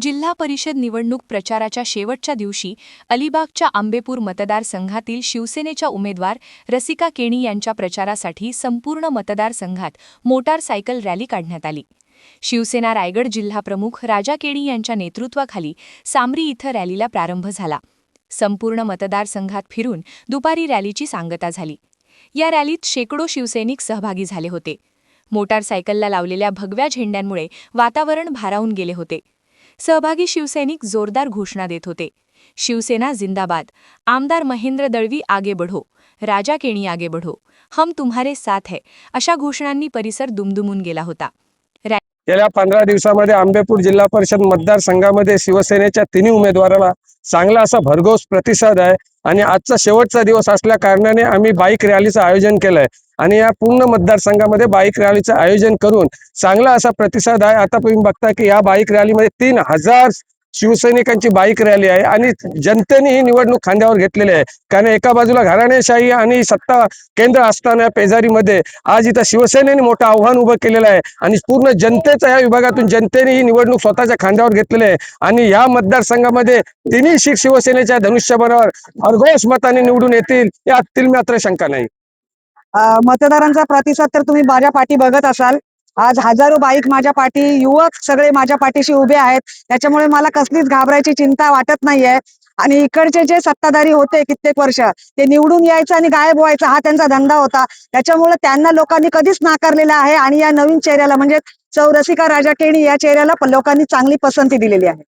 जिल्हा परिषद निवडणूक प्रचाराच्या शेवटच्या दिवशी अलिबागच्या आंबेपूर मतदारसंघातील शिवसेनेच्या उमेदवार रसिका केणी यांच्या प्रचारासाठी संपूर्ण मतदारसंघात मोटारसायकल रॅली काढण्यात आली. शिवसेना रायगड जिल्हाप्रमुख राजा केणी यांच्या नेतृत्वाखाली सामरी इथं रॅलीला प्रारंभ झाला. संपूर्ण मतदारसंघात फिरून दुपारी रॅलीची सांगता झाली. या रॅलीत शेकडो शिवसैनिक सहभागी झाले होते. मोटारसायकलला लावलेल्या भगव्या झेंड्यांमुळे वातावरण भारावून गेले होते. सहभागी शिवसैनिक जोरदार घोषणा देत होते. शिवसेना जिंदाबाद. आमदार महेंद्र दळवी आगे बढो. राजा केणी आगे बढो. हम तुम्हारे साथ है. अशा घोषणांनी परिसर दुमदुमून गेला होता. गेल्या पंधरा दिवसामध्ये आंबेपूर जिल्हा परिषद मतदारसंघामध्ये शिवसेनेच्या तिन्ही उमेदवाराला चांगला असा भरघोस प्रतिसाद आहे. आणि आजचा शेवटचा दिवस असल्या कारणाने आम्ही बाईक रॅलीचं आयोजन केलंय. आणि या पूर्ण मतदारसंघामध्ये बाईक रॅलीचं आयोजन करून चांगला असा प्रतिसाद आहे. आता तुम्ही बघता की या बाईक रॅलीमध्ये तीन हजार शिवसैनिकांची बाईक रॅली आहे आणि जनतेने ही निवडणूक खांद्यावर घेतलेली आहे. कारण एका बाजूला घराणेशाही आणि सत्ता केंद्र असताना पेजारीमध्ये आज इथं शिवसेनेने मोठं आव्हान उभं केलेलं आहे. आणि पूर्ण जनतेच्या या विभागातून जनतेने ही निवडणूक स्वतःच्या खांद्यावर घेतलेली आहे. आणि या मतदारसंघामध्ये तिन्ही शीख शिवसेनेच्या धनुष्यबळावर भरघोस मताने निवडून येतील यातील मात्र शंका नाही. मतदारांचा प्रतिसाद तर तुम्ही माझ्या पाठी बघत असाल. आज हजारो बाईक माझ्या पाठी युवक सगळे माझ्या पाठीशी उभे आहेत. त्याच्यामुळे मला कसलीच घाबरायची चिंता वाटत नाहीये. आणि इकडचे जे सत्ताधारी होते कित्येक वर्ष ते निवडून यायचं आणि गायब व्हायचं हा त्यांचा धंदा होता. त्याच्यामुळे त्यांना लोकांनी कधीच नाकारलेला आहे. आणि या नवीन चेहऱ्याला म्हणजे चौरसिका राजा केणी या चेहऱ्याला लोकांनी चांगली पसंती दिलेली आहे.